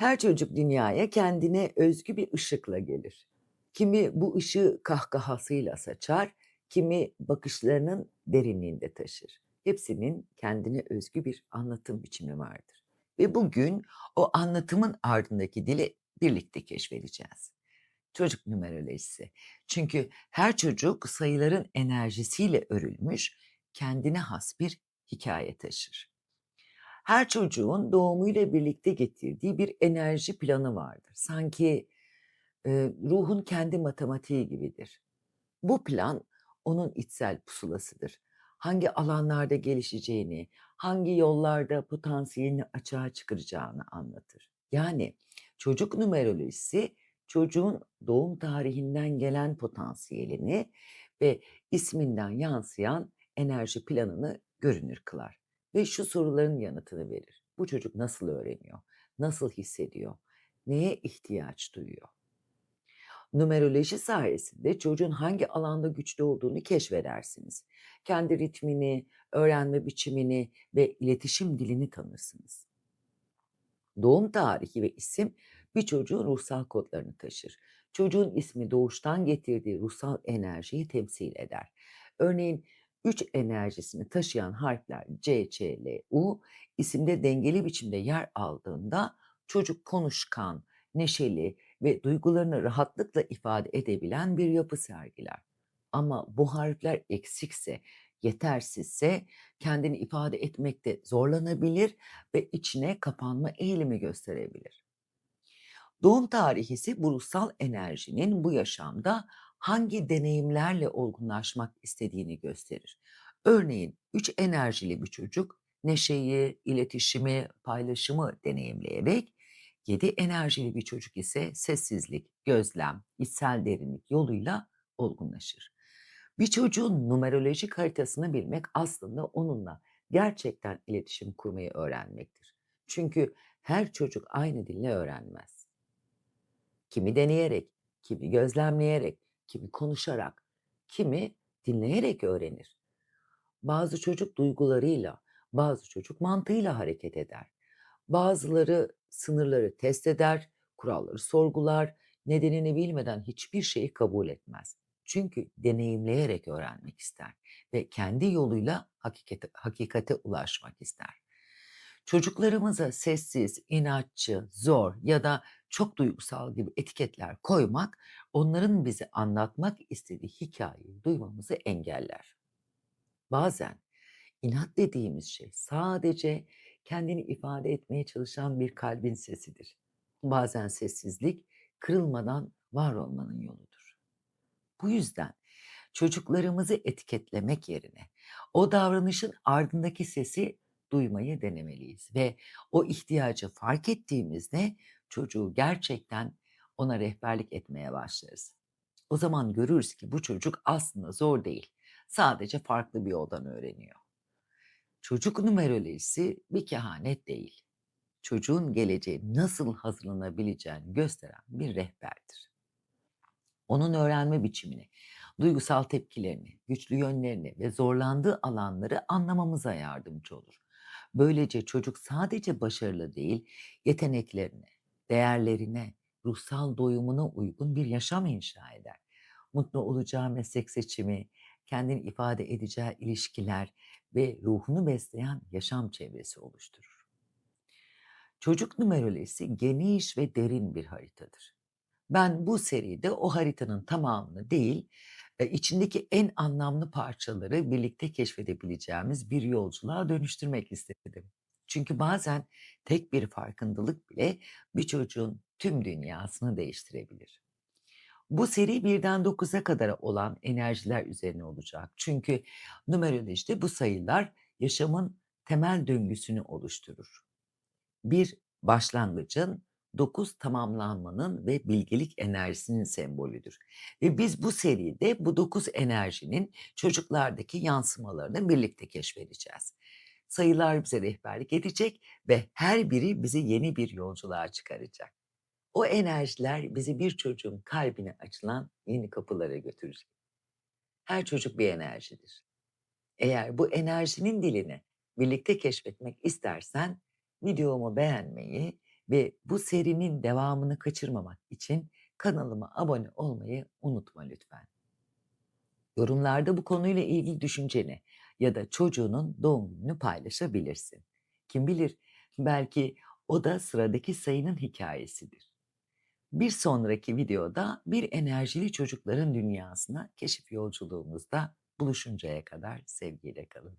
Her çocuk dünyaya kendine özgü bir ışıkla gelir. Kimi bu ışığı kahkahasıyla saçar, kimi bakışlarının derinliğinde taşır. Hepsinin kendine özgü bir anlatım biçimi vardır. Ve bugün o anlatımın ardındaki dili birlikte keşfedeceğiz. Çocuk numerolojisi. Çünkü her çocuk sayıların enerjisiyle örülmüş, kendine has bir hikaye taşır. Her çocuğun doğumuyla birlikte getirdiği bir enerji planı vardır. Sanki e, ruhun kendi matematiği gibidir. Bu plan onun içsel pusulasıdır. Hangi alanlarda gelişeceğini, hangi yollarda potansiyelini açığa çıkaracağını anlatır. Yani çocuk numerolojisi çocuğun doğum tarihinden gelen potansiyelini ve isminden yansıyan enerji planını görünür kılar ve şu soruların yanıtını verir. Bu çocuk nasıl öğreniyor? Nasıl hissediyor? Neye ihtiyaç duyuyor? Numeroloji sayesinde çocuğun hangi alanda güçlü olduğunu keşfedersiniz. Kendi ritmini, öğrenme biçimini ve iletişim dilini tanırsınız. Doğum tarihi ve isim bir çocuğun ruhsal kodlarını taşır. Çocuğun ismi doğuştan getirdiği ruhsal enerjiyi temsil eder. Örneğin 3 enerjisini taşıyan harfler C, Ç, L, U isimde dengeli biçimde yer aldığında çocuk konuşkan, neşeli ve duygularını rahatlıkla ifade edebilen bir yapı sergiler. Ama bu harfler eksikse, yetersizse kendini ifade etmekte zorlanabilir ve içine kapanma eğilimi gösterebilir. Doğum tarihisi bu ruhsal enerjinin bu yaşamda hangi deneyimlerle olgunlaşmak istediğini gösterir. Örneğin üç enerjili bir çocuk neşeyi, iletişimi, paylaşımı deneyimleyerek, yedi enerjili bir çocuk ise sessizlik, gözlem, içsel derinlik yoluyla olgunlaşır. Bir çocuğun numerolojik haritasını bilmek aslında onunla gerçekten iletişim kurmayı öğrenmektir. Çünkü her çocuk aynı dille öğrenmez. Kimi deneyerek, kimi gözlemleyerek, kimi konuşarak, kimi dinleyerek öğrenir. Bazı çocuk duygularıyla, bazı çocuk mantığıyla hareket eder. Bazıları sınırları test eder, kuralları sorgular, nedenini bilmeden hiçbir şeyi kabul etmez. Çünkü deneyimleyerek öğrenmek ister ve kendi yoluyla hakikate, hakikate ulaşmak ister. Çocuklarımıza sessiz, inatçı, zor ya da çok duygusal gibi etiketler koymak onların bize anlatmak istediği hikayeyi duymamızı engeller. Bazen inat dediğimiz şey sadece kendini ifade etmeye çalışan bir kalbin sesidir. Bazen sessizlik kırılmadan var olmanın yoludur. Bu yüzden çocuklarımızı etiketlemek yerine o davranışın ardındaki sesi duymayı denemeliyiz ve o ihtiyacı fark ettiğimizde çocuğu gerçekten ona rehberlik etmeye başlarız. O zaman görürüz ki bu çocuk aslında zor değil. Sadece farklı bir yoldan öğreniyor. Çocuk numerolojisi bir kehanet değil. Çocuğun geleceği nasıl hazırlanabileceğini gösteren bir rehberdir. Onun öğrenme biçimini, duygusal tepkilerini, güçlü yönlerini ve zorlandığı alanları anlamamıza yardımcı olur. Böylece çocuk sadece başarılı değil, yeteneklerine, değerlerine, ruhsal doyumuna uygun bir yaşam inşa eder. Mutlu olacağı meslek seçimi, kendini ifade edeceği ilişkiler ve ruhunu besleyen yaşam çevresi oluşturur. Çocuk numerolojisi geniş ve derin bir haritadır. Ben bu seride o haritanın tamamını değil, içindeki en anlamlı parçaları birlikte keşfedebileceğimiz bir yolculuğa dönüştürmek istedim. Çünkü bazen tek bir farkındalık bile bir çocuğun tüm dünyasını değiştirebilir. Bu seri birden 9'a kadar olan enerjiler üzerine olacak. Çünkü numerolojide bu sayılar yaşamın temel döngüsünü oluşturur. Bir başlangıcın, dokuz tamamlanmanın ve bilgelik enerjisinin sembolüdür. Ve biz bu seride bu dokuz enerjinin çocuklardaki yansımalarını birlikte keşfedeceğiz. Sayılar bize rehberlik edecek ve her biri bizi yeni bir yolculuğa çıkaracak. O enerjiler bizi bir çocuğun kalbine açılan yeni kapılara götürecek. Her çocuk bir enerjidir. Eğer bu enerjinin dilini birlikte keşfetmek istersen videomu beğenmeyi ve bu serinin devamını kaçırmamak için kanalıma abone olmayı unutma lütfen. Yorumlarda bu konuyla ilgili düşünceni ya da çocuğunun doğum gününü paylaşabilirsin. Kim bilir belki o da sıradaki sayının hikayesidir. Bir sonraki videoda bir enerjili çocukların dünyasına keşif yolculuğumuzda buluşuncaya kadar sevgiyle kalın.